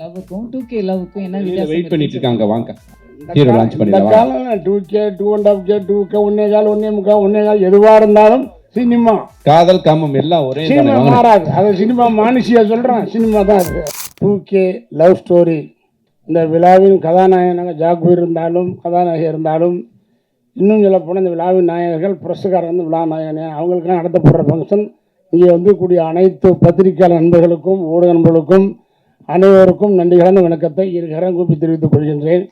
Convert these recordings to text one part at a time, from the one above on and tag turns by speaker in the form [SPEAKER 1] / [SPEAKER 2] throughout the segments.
[SPEAKER 1] லவ்வுக்கும் two K லவ்வுக்கும்
[SPEAKER 2] என்ன வித்தியாசம் wait பண்ணிட்டு இருக்காங்க வாங்க ஹீரோ லான்ச் பண்ணிடலாம் two K two and of K two K ஒன்னே கால் ஒன்னே முக்கால் ஒன்னே கால் எதுவாக இருந்தாலும் சினிமா காதல் காமம் எல்லாம் ஒரே சினிமா மாறாது அது சினிமா மானுஷியா சொல்கிறேன் சினிமா தான் அது டூ கே லவ் ஸ்டோரி இந்த விழாவின் கதாநாயகனாக ஜாக்வீர் இருந்தாலும் கதாநாயகி இருந்தாலும் இன்னும் சொல்ல போனால் இந்த விழாவின் நாயகர்கள் புரஸ்காரர் வந்து விழா நாயகனே அவங்களுக்கெல்லாம் நடத்தப்படுற ஃபங்க்ஷன் இங்கே வந்து கூடிய அனைத்து பத்திரிகையாளர் நண்பர்களுக்கும் ஊடக நண்பர்களுக்கும் அனைவருக்கும் நன்றி கலந்த வணக்கத்தை கரம் கூப்பி தெரிவித்துக் கொள்கின்றேன்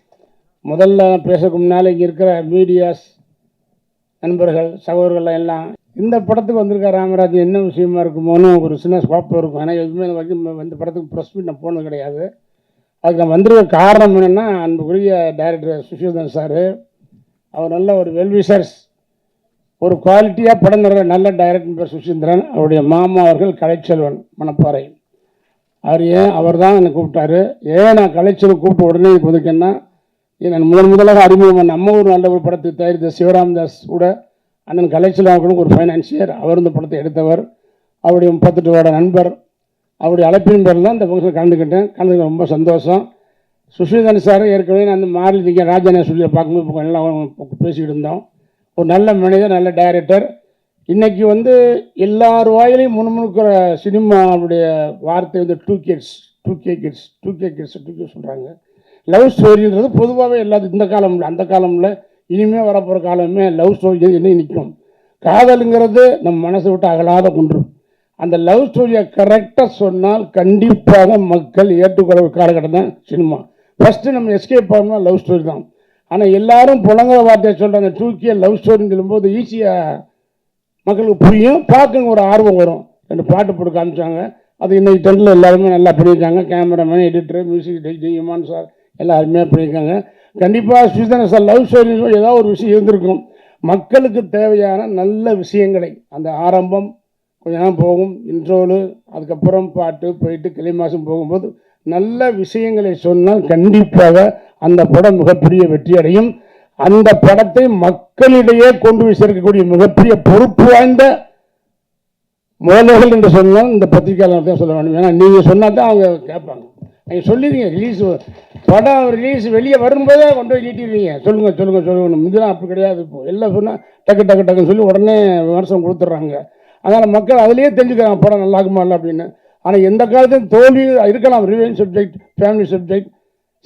[SPEAKER 2] முதல்ல பேசக்கும் முன்னால் இங்கே இருக்கிற மீடியாஸ் நண்பர்கள் சகோதரர்கள் எல்லாம் இந்த படத்துக்கு வந்திருக்க ராமராஜ் என்ன விஷயமா இருக்குமோன்னு ஒரு சின்ன ஸ்கோப் இருக்கும் ஆனால் எதுவுமே வரைக்கும் இந்த படத்துக்கு ப்ரெஸ் மீட் நான் போனது கிடையாது அதுக்கு நான் வந்திருக்க காரணம் என்னென்னா அன்புக்குரிய டைரக்டர் சுஷிதன் சார் அவர் நல்ல ஒரு வெல்விஷர்ஸ் ஒரு குவாலிட்டியாக படம் நல்ல டைரக்டர் சுசீந்திரன் அவருடைய மாமா அவர்கள் கலைச்செல்வன் மணப்பாறை அவர் ஏன் அவர் தான் என்னை கூப்பிட்டாரு ஏன் நான் கலைச்சல் கூப்பிட்டு உடனே எனக்கு ஒதுக்கேன்னா நான் முதன் முதலாக அறிமுகம் நம்ம ஒரு நல்ல ஒரு படத்தை தயாரித்த சிவராம்தாஸ் கூட அண்ணன் கலைச்சலாவுக்கு ஒரு ஃபைனான்சியர் அவர் இந்த படத்தை எடுத்தவர் அவருடைய முப்பத்தெட்டு வருட நண்பர் அவருடைய அழைப்பின் பேரில் இந்த ஃபங்க்ஷன் கலந்துக்கிட்டேன் கலந்துக்க ரொம்ப சந்தோஷம் சுஷ்மிதன் சார் ஏற்கனவே நான் மாறி மாறி ராஜா ராஜானே சொல்லி பார்க்கும்போது எல்லாம் பேசிக்கிட்டு இருந்தோம் ஒரு நல்ல மனிதர் நல்ல டைரக்டர் இன்றைக்கி வந்து எல்லார் வாயிலையும் முணுமுணுக்கிற சினிமாவுடைய வார்த்தை வந்து two kids two K kids two K kids two K சொல்கிறாங்க லவ் ஸ்டோரின்றது பொதுவாகவே எல்லாத்துக்கும் இந்த காலம் அந்த காலமில் இனிமேல் வரப்போகிற காலமே லவ் ஸ்டோரி என்ன நிற்கும் காதலுங்கிறது நம்ம மனசை விட்டு அகலாத கொன்று அந்த லவ் ஸ்டோரியை கரெக்டாக சொன்னால் கண்டிப்பாக மக்கள் ஏற்றுக்கொள்ள காலகட்டம் தான் சினிமா ஃபஸ்ட்டு நம்ம எஸ்கேப் பண்ணால் லவ் ஸ்டோரி தான் ஆனால் எல்லாரும் புலங்குற வார்த்தையை சொல்கிற அந்த டூ கே லவ் ஸ்டோரின்னு சொல்லும்போது ஈஸியாக மக்களுக்கு புரியும் பார்க்கங்க ஒரு ஆர்வம் வரும் ரெண்டு பாட்டு போட்டு காமிச்சாங்க அது இன்றைக்கி டெண்டில் எல்லாருமே நல்லா பண்ணியிருக்காங்க cameraman editor music D Imman sir எல்லாம் அருமையாக பண்ணியிருக்காங்க கண்டிப்பாக ஸ்ரீதன சார் லவ் ஸ்டோரி ஏதாவது ஒரு விஷயம் இருந்திருக்கும் மக்களுக்கு தேவையான நல்ல விஷயங்களை அந்த ஆரம்பம் கொஞ்ச நேரம் போகும் இன்ட்ரோலு அதுக்கப்புறம் பாட்டு போயிட்டு கிளை மாதம் போகும்போது நல்ல விஷயங்களை சொன்னால் கண்டிப்பாக அந்த படம் மிகப்பெரிய வெற்றி அடையும் அந்த படத்தை மக்களிடையே கொண்டு போய் சேர்க்கக்கூடிய மிகப்பெரிய பொறுப்பு வாய்ந்த முதல்வர்கள் என்று சொன்னால் இந்த பத்திரிகையாளர் தான் சொல்ல வேண்டும் ஏன்னா நீங்கள் சொன்னால் தான் அவங்க கேட்பாங்க நீங்கள் சொல்லிடுங்க ரிலீஸ் படம் ரிலீஸ் வெளியே வரும்போதே கொண்டு போய் நீட்டிடுவீங்க சொல்லுங்கள் சொல்லுங்கள் சொல்லுங்க இதெல்லாம் அப்படி கிடையாது இப்போ எல்லாம் சொன்னால் டக்கு டக்கு டக்குன்னு சொல்லி உடனே விமர்சனம் கொடுத்துட்றாங்க அதனால் மக்கள் அதிலேயே தெரிஞ்சுக்கிறாங்க படம் நல்லா இருக்குமா இல்லை அப்படின்னு ஆனால் எந்த காலத்தையும் தோல்வி இருக்கலாம் revenge subject family subject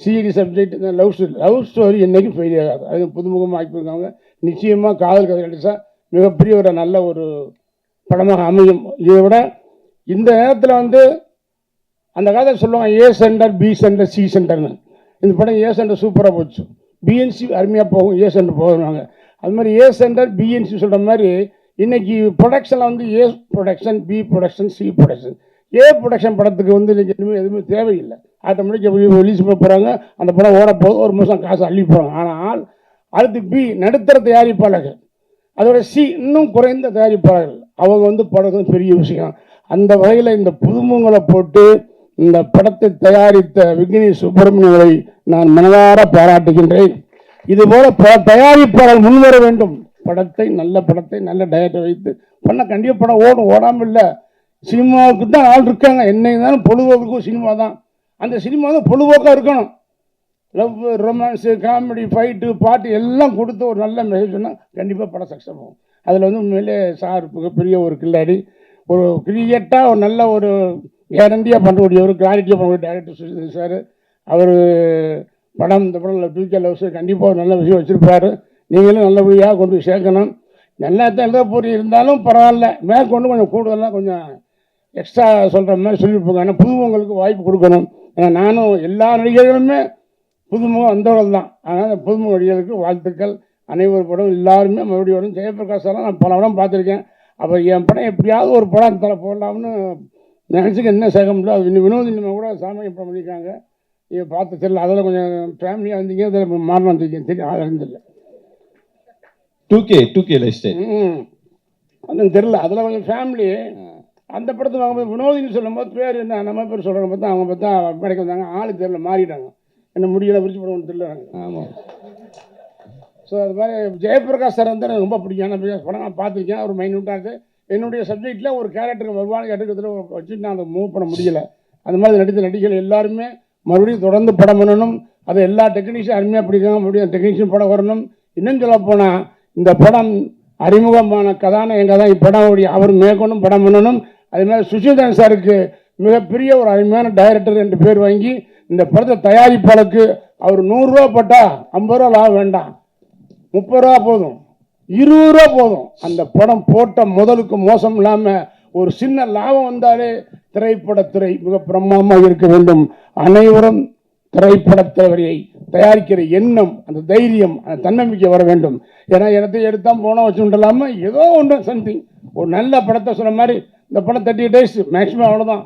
[SPEAKER 2] CID subject love story love story என்றைக்கும் ஃபெயில் ஆகாது அது புதுமுகமாக ஆக்கியிருக்காங்க நிச்சயமாக காதல் கதை நடிச்சா மிகப்பெரிய ஒரு நல்ல ஒரு படமாக அமையும் இதை விட இந்த நேரத்தில் வந்து அந்த காலத்தில் சொல்லுவாங்க A center B center C சென்டர்னு இந்த படம் ஏ சென்டர் சூப்பராக போச்சு பிஎன்சி அருமையாக போகும் ஏ சென்டர் போகிறாங்க அது மாதிரி ஏ சென்டர் பிஎன்சி சொல்கிற மாதிரி இன்றைக்கி ப்ரொடக்ஷனில் வந்து A production B production C production A production படத்துக்கு வந்து இன்றைக்கி எதுவுமே எதுவுமே தேவையில்லை ஆட்டோமேட்டிக்காக ரிலீஸ் பண்ண போகிறாங்க அந்த படம் ஓடப்போது ஒரு மாதம் காசு அள்ளி போகிறாங்க ஆனால் அடுத்து பி நடுத்தர தயாரிப்பாளர்கள் அதோட சி இன்னும் குறைந்த தயாரிப்பாளர்கள் அவங்க வந்து படம் பெரிய விஷயம் அந்த வகையில் இந்த புதுமுங்களை போட்டு இந்த படத்தை தயாரித்த விக்னேஷ் சுப்பிரமணியரை நான் மனதார பாராட்டுகின்றேன் இதுபோல் பல தயாரிப்பாளர் முன்வர வேண்டும் படத்தை நல்ல படத்தை நல்ல டயட்டை வைத்து பண்ண கண்டிப்பாக படம் ஓடும் ஓடாமல் இல்லை சினிமாவுக்கு தான் ஆள் இருக்காங்க என்னை தானே பொழுதுக்கும் சினிமா தான் அந்த சினிமா வந்து பொழுதுபோக்காக இருக்கணும் லவ் ரொமான்ஸு காமெடி ஃபைட்டு பாட்டு எல்லாம் கொடுத்து ஒரு நல்ல மெசேஜ் சொன்னால் கண்டிப்பாக படம் சக்ஸஸ் ஆகும் அதில் வந்து உண்மையிலே சார் மிகப்பெரிய ஒரு கில்லாடி ஒரு கிரியேட்டாக ஒரு நல்ல ஒரு கேரண்டியாக பண்ணக்கூடிய ஒரு கிளாரிட்டியாக பண்ணக்கூடிய டேரக்டர் சுஜித் சார் அவர் படம் இந்த படம் டூ கே லவ்ஸ் கண்டிப்பாக ஒரு நல்ல விஷயம் வச்சுருப்பார் நீங்களும் நல்லபடியாக கொண்டு போய் சேர்க்கணும் நல்லா தான் எழுத போய் இருந்தாலும் பரவாயில்ல மேற்கொண்டு கொஞ்சம் கூடுதலாக கொஞ்சம் எக்ஸ்ட்ரா சொல்கிற மாதிரி சொல்லியிருப்பாங்க ஏன்னா புதுவங்களுக்கு வாய்ப்பு கொடுக்கணும் நானும் எல்லா நடிகர்களுமே புதுமுக வந்தவர்கள் தான் அதனால் புதுமுக நடிகர்களுக்கு வாழ்த்துக்கள் அனைவரும் படம் எல்லாருமே மறுபடியும் வரும் ஜெயபிரகாஷெல்லாம் நான் பல படம் பார்த்துருக்கேன் அப்போ என் படம் எப்படியாவது ஒரு படம் தர போடலாம்னு நினச்சிக்க என்ன சேக முடியல அது இன்னும் வினோத் இன்னும் கூட சாமி படம் பண்ணியிருக்காங்க இதை பார்த்து தெரியல அதில் கொஞ்சம் ஃபேமிலியாக இருந்தீங்க அதில் மாறணும் வந்திருக்கீங்க தெரியும் அதில் இருந்தில்ல two K two K lifestyle ம் அதுவும் தெரில அதில் கொஞ்சம் ஃபேமிலி அந்த படத்தை வாங்கும்போது வினோதின்னு சொல்லும்போது பேர் என்ன நம்ம பேர் சொல்கிறவங்க பார்த்தா அவங்க பார்த்தா படைக்க வந்தாங்க ஆளுக்கு தெரியல மாறிட்டாங்க என்ன முடியலை விரிச்சு படம் தெரியல ஆமாம் ஸோ அது மாதிரி ஜெயபிரகாஷ் சார் வந்து எனக்கு ரொம்ப பிடிக்கும் ஏன்னா படம் நான் பார்த்துருக்கேன் ஒரு மைன்யூட்டாக இருக்குது என்னுடைய சப்ஜெக்டில் ஒரு கேரக்டருக்கு வருவாங்க எடுக்கிறதுல வச்சுட்டு நான் அதை மூவ் பண்ண முடியலை அந்த மாதிரி நடித்த நடிகர்கள் எல்லாருமே மறுபடியும் தொடர்ந்து படம் பண்ணணும் அதை எல்லா டெக்னீஷியன் அருமையாக பிடிக்கணும் மறுபடியும் டெக்னீஷியன் படம் வரணும் இன்னும் சொல்ல போனால் இந்த படம் அறிமுகமான கதாநாயகன் தான் இப்படம் அவர் மேற்கொண்டும் படம் பண்ணணும் அதனால் சுஷிதன் சாருக்கு மிகப்பெரிய ஒரு அருமையான டைரக்டர் என்று பேர் வாங்கி இந்த படத்தை தயாரிப்பாளருக்கு அவர் நூறுரூவா போட்டா ஐம்பது ரூபா லாபம் வேண்டாம் முப்பது ரூபா போதும் இருபது ரூபா போதும் அந்த படம் போட்ட முதலுக்கு மோசம் இல்லாமல் ஒரு சின்ன லாபம் வந்தாலே திரைப்படத்துறை மிக பிரம்மாண்டமாக இருக்க வேண்டும் அனைவரும் திரைப்படத்துறையை தயாரிக்கிற எண்ணம் அந்த தைரியம் அந்த தன்னம்பிக்கை வர வேண்டும் ஏன்னா இடத்தை எடுத்தால் போனோம் வச்சு இல்லாமல் ஏதோ ஒன்று சம்திங் ஒரு நல்ல படத்தை சொன்ன மாதிரி இந்த படம் தேர்ட்டி டேஸ் மேக்ஸிமம் அவ்வளோதான்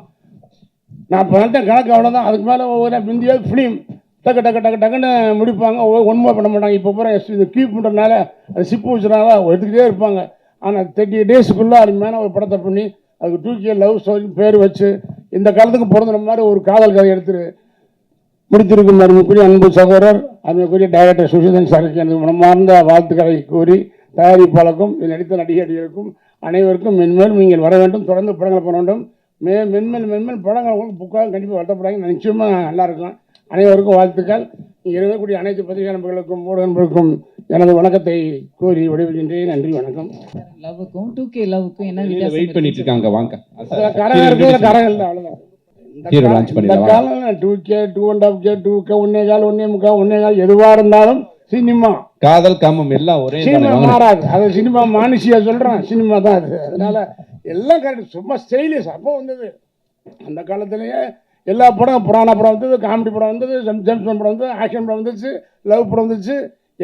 [SPEAKER 2] நான் பண்ணிட்டேன் கணக்கு அவ்வளோதான் அதுக்கு மேலே ஒவ்வொரு முந்தியாவது ஃபிலிம் டக்கு டக்கு டக்கு டக்குன்னு முடிப்பாங்க ஒன்றுமே பண்ண மாட்டாங்க இப்போ பூரா எஸ் இது கீப் பண்ணுறதுனால அது சிப்பு வச்சுனால எடுத்துக்கிட்டே இருப்பாங்க ஆனால் தேர்ட்டி டேஸுக்குள்ளே அருமையான ஒரு படத்தை பண்ணி அதுக்கு தூக்கிய லவ் ஸ்டோரி பேர் வச்சு இந்த காலத்துக்கு பிறந்தன மாதிரி ஒரு காதல் கதை எடுத்துரு முடித்திருக்கும் அருமைக்குரிய அன்பு சகோதரர் அருமைக்குரிய டைரக்டர் சுஷிதன் சாருக்கு எனது மனமார்ந்த வாழ்த்துக்களை கூறி தயாரிப்பாளருக்கும் நடித்த நடிகர்களுக்கும் அனைவருக்கும் மென்மேல் நீங்கள் வர வேண்டும் தொடர்ந்து படங்களை போட வேண்டும் மே மென்மேல் மென்மேல் படங்கள் உங்களுக்கு புக்காக கண்டிப்பாக வளர்த்தப்படாங்க நிச்சயமாக நல்லாயிருக்கும் அனைவருக்கும் வாழ்த்துக்கள் இங்கே இருக்கக்கூடிய அனைத்து பத்திரிகை நண்பர்களுக்கும் ஊடகங்களுக்கும் எனது வணக்கத்தை கூறி விடைபெறுகின்றேன் நன்றி வணக்கம்
[SPEAKER 1] லவ்வுக்கும் டூ கே லவ்வுக்கும்
[SPEAKER 2] என்ன வெயிட் பண்ணிட்டு இருக்காங்க வாங்க கரகம் கரகம் இல்லை அவ்வளோதான் இந்த காலம் two K two and of K two K ஒன்னே கால் ஒன்னே முக்கால் ஒன்னே கால் எதுவாக இருந்தாலும் சினிமா காதல் காமம் எல்லாம் ஒரே சினிமா மாறாது அது சினிமா மானுஷியா சொல்றேன் சினிமா தான் அது அதனால எல்லாம் கரெக்ட் சும்மா ஸ்டைலிஷ் அப்போ வந்தது அந்த காலத்துலயே எல்லா படம் புராண படம் வந்தது காமெடி படம் வந்தது ஜேம்ஸ் படம் வந்தது ஆக்ஷன் படம் வந்துச்சு லவ் படம் வந்துச்சு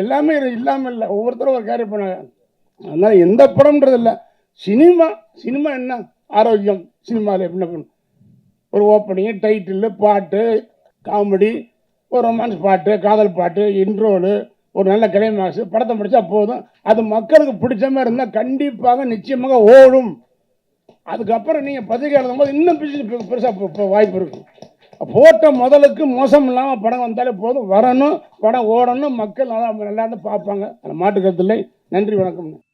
[SPEAKER 2] எல்லாமே இல்லாமல் இல்லை ஒவ்வொருத்தரும் ஒரு கேரி பண்ணாங்க அதனால எந்த படம்ன்றது இல்லை சினிமா சினிமா என்ன ஆரோக்கியம் சினிமாவில் என்ன பண்ணும் ஒரு ஓப்பனிங்கு டைட்டில் பாட்டு காமெடி ஒரு ரொமான்ஸ் பாட்டு காதல் பாட்டு இன்ட்ரோலு ஒரு நல்ல கிளைமாக்ஸ் படத்தை முடித்தா போதும் அது மக்களுக்கு பிடிச்ச மாதிரி இருந்தால் கண்டிப்பாக நிச்சயமாக ஓடும் அதுக்கப்புறம் நீங்கள் பத்திரிக்கை எழுதும் போது இன்னும் பிடிச்சி பெருசாக வாய்ப்பு இருக்கும் போட்ட முதலுக்கு மோசம் இல்லாமல் படம் வந்தாலே போதும் வரணும் படம் ஓடணும் மக்கள் நல்லா நல்லா இருந்து பார்ப்பாங்க அந்த மாட்டுக்கருத்தில் நன்றி வணக்கம்